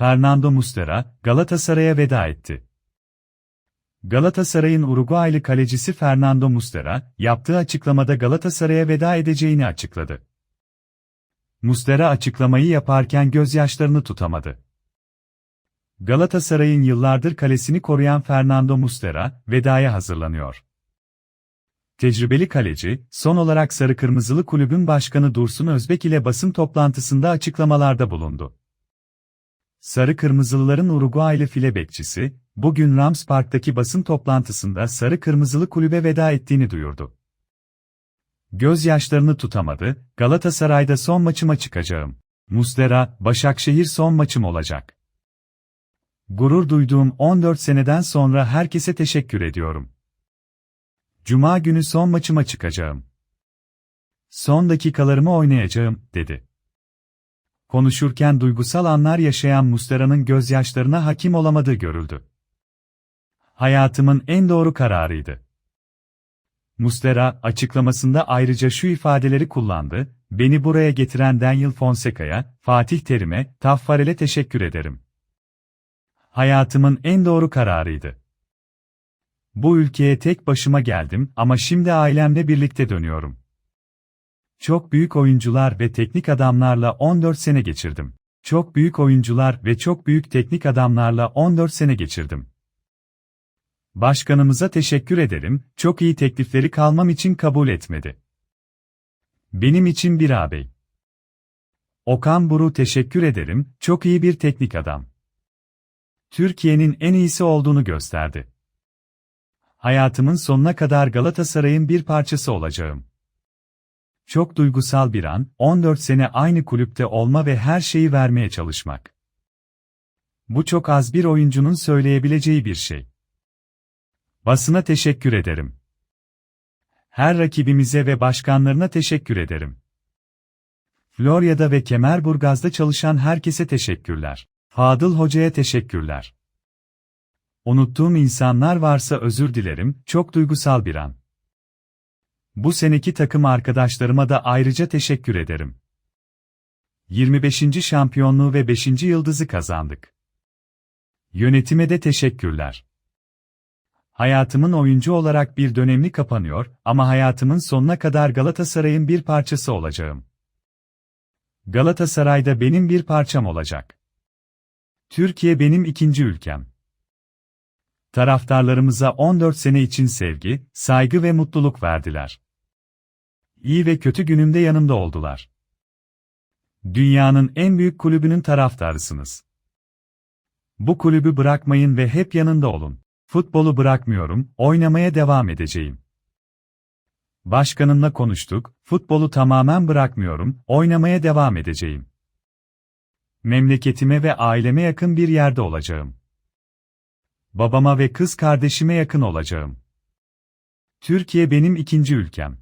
Fernando Muslera, Galatasaray'a veda etti. Galatasaray'ın Uruguaylı kalecisi Fernando Muslera, yaptığı açıklamada Galatasaray'a veda edeceğini açıkladı. Muslera açıklamayı yaparken gözyaşlarını tutamadı. Galatasaray'ın yıllardır kalesini koruyan Fernando Muslera, vedaya hazırlanıyor. Tecrübeli kaleci, son olarak Sarı Kırmızılı Kulübün Başkanı Dursun Özbek ile basın toplantısında açıklamalarda bulundu. Sarı Kırmızılıların Uruguaylı file bekçisi, bugün Rams Park'taki basın toplantısında Sarı Kırmızılı Kulübe veda ettiğini duyurdu. Gözyaşlarını tutamadı, Galatasaray'da son maçıma çıkacağım. Muslera, Başakşehir son maçım olacak. Gurur duyduğum 14 seneden sonra herkese teşekkür ediyorum. Cuma günü son maçıma çıkacağım. Son dakikalarımı oynayacağım, dedi. Konuşurken duygusal anlar yaşayan Muslera'nın gözyaşlarına hakim olamadığı görüldü. Hayatımın en doğru kararıydı. Muslera, açıklamasında ayrıca şu ifadeleri kullandı, beni buraya getiren Daniel Fonseca'ya, Fatih Terim'e, Taffarel'e teşekkür ederim. Hayatımın en doğru kararıydı. Bu ülkeye tek başıma geldim ama şimdi ailemle birlikte dönüyorum. Çok büyük oyuncular ve teknik adamlarla 14 sene geçirdim. Çok büyük oyuncular ve çok büyük teknik adamlarla 14 sene geçirdim. Başkanımıza teşekkür ederim, çok iyi teklifleri kalmam için kabul etmedi. Benim için bir ağabey. Okan Buru teşekkür ederim, çok iyi bir teknik adam. Türkiye'nin en iyisi olduğunu gösterdi. Hayatımın sonuna kadar Galatasaray'ın bir parçası olacağım. Çok duygusal bir an, 14 sene aynı kulüpte olma ve her şeyi vermeye çalışmak. Bu çok az bir oyuncunun söyleyebileceği bir şey. Basına teşekkür ederim. Her rakibimize ve başkanlarına teşekkür ederim. Florya'da ve Kemerburgaz'da çalışan herkese teşekkürler. Fadıl Hoca'ya teşekkürler. Unuttuğum insanlar varsa özür dilerim, çok duygusal bir an. Bu seneki takım arkadaşlarıma da ayrıca teşekkür ederim. 25. şampiyonluğu ve 5. yıldızı kazandık. Yönetime de teşekkürler. Hayatımın oyuncu olarak bir dönemli kapanıyor ama hayatımın sonuna kadar Galatasaray'ın bir parçası olacağım. Galatasaray'da benim bir parçam olacak. Türkiye benim ikinci ülkem. Taraftarlarımıza 14 sene için sevgi, saygı ve mutluluk verdiler. İyi ve kötü günümde yanımda oldular. Dünyanın en büyük kulübünün taraftarısınız. Bu kulübü bırakmayın ve hep yanında olun. Futbolu bırakmıyorum, oynamaya devam edeceğim. Başkanımla konuştuk, futbolu tamamen bırakmıyorum, oynamaya devam edeceğim. Memleketime ve aileme yakın bir yerde olacağım. Babama ve kız kardeşime yakın olacağım. Türkiye benim ikinci ülkem.